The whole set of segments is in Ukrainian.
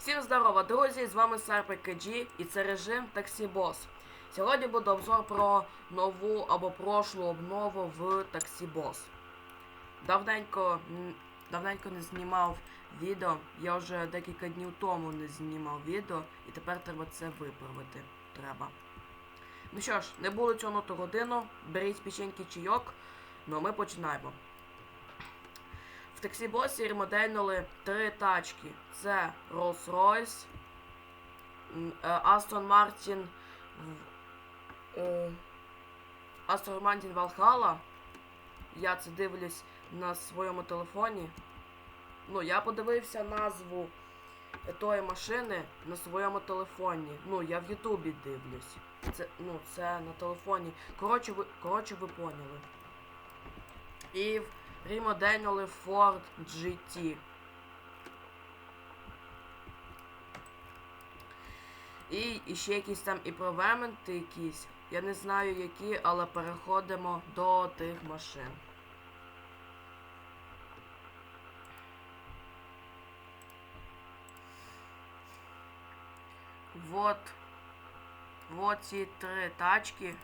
Всім здорово, друзі! З вами КГ і це режим Таксі Бос. Сьогодні буде обзор про нову або прошлу обнову в Таксі Бос. Давненько, давненько не знімав відео. Я вже декілька днів тому не знімав відео, і тепер треба це виправити. Треба. Ну що ж, не було цього на ту годину. Беріть печеньки чайок. Ну а ми починаємо. В таксі босі ремодельнули три тачки. Це Rolls-Royce, е, Aston Martin, е, Aston Martin Valhalla. Я це дивлюсь на своєму телефоні. Ну, я подивився назву тої машини на своєму телефоні. Ну, я в Ютубі дивлюсь. Це, ну, це на телефоні. Коротше, ви, коротше, ви поняли. І в ремодельнули Ford GT. І, і ще якісь там іпровементи якісь. Я не знаю які, але переходимо до тих машин. Вот. Вот ці три тачки.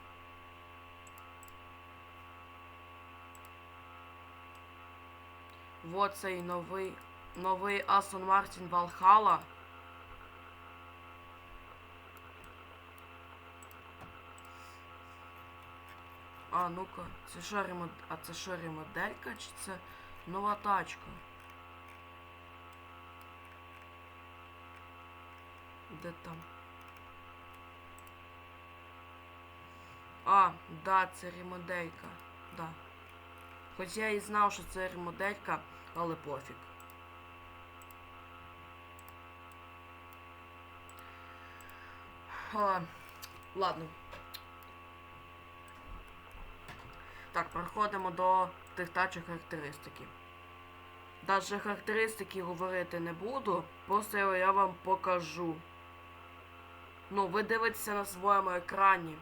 Вот цей новий новий Aston Martin Valhalla. А, ну-ка, це що ремод... А це що ремоделька чи це нова тачка? Де там? А, да, це ремоделька. Да. Хоч я і знав, що це ремоделька, але пофіг. А, ладно. Так, переходимо до тих тачок характеристики. Даже характеристики говорити не буду, просто я вам покажу. Ну, ви дивитеся на своєму екрані.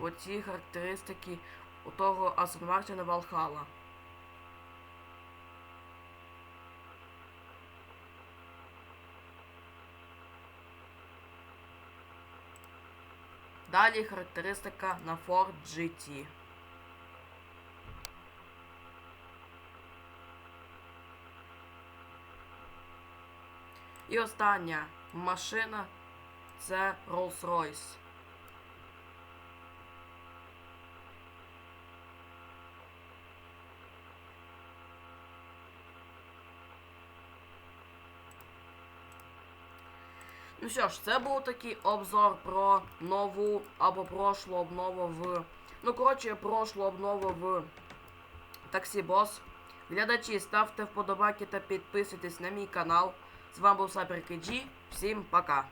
Оці характеристики у того Aston Martin Valhalla. Далі характеристика на Ford GT. І остання машина це Rolls-Royce. Ну що ж, це був такий обзор про нову або прошлу обнову в. Ну, коротше, прошлу обнову в Таксі Бос. Глядачі, ставте вподобайки та підписуйтесь на мій канал. З вами був Сапер Кеджі. Всім пока!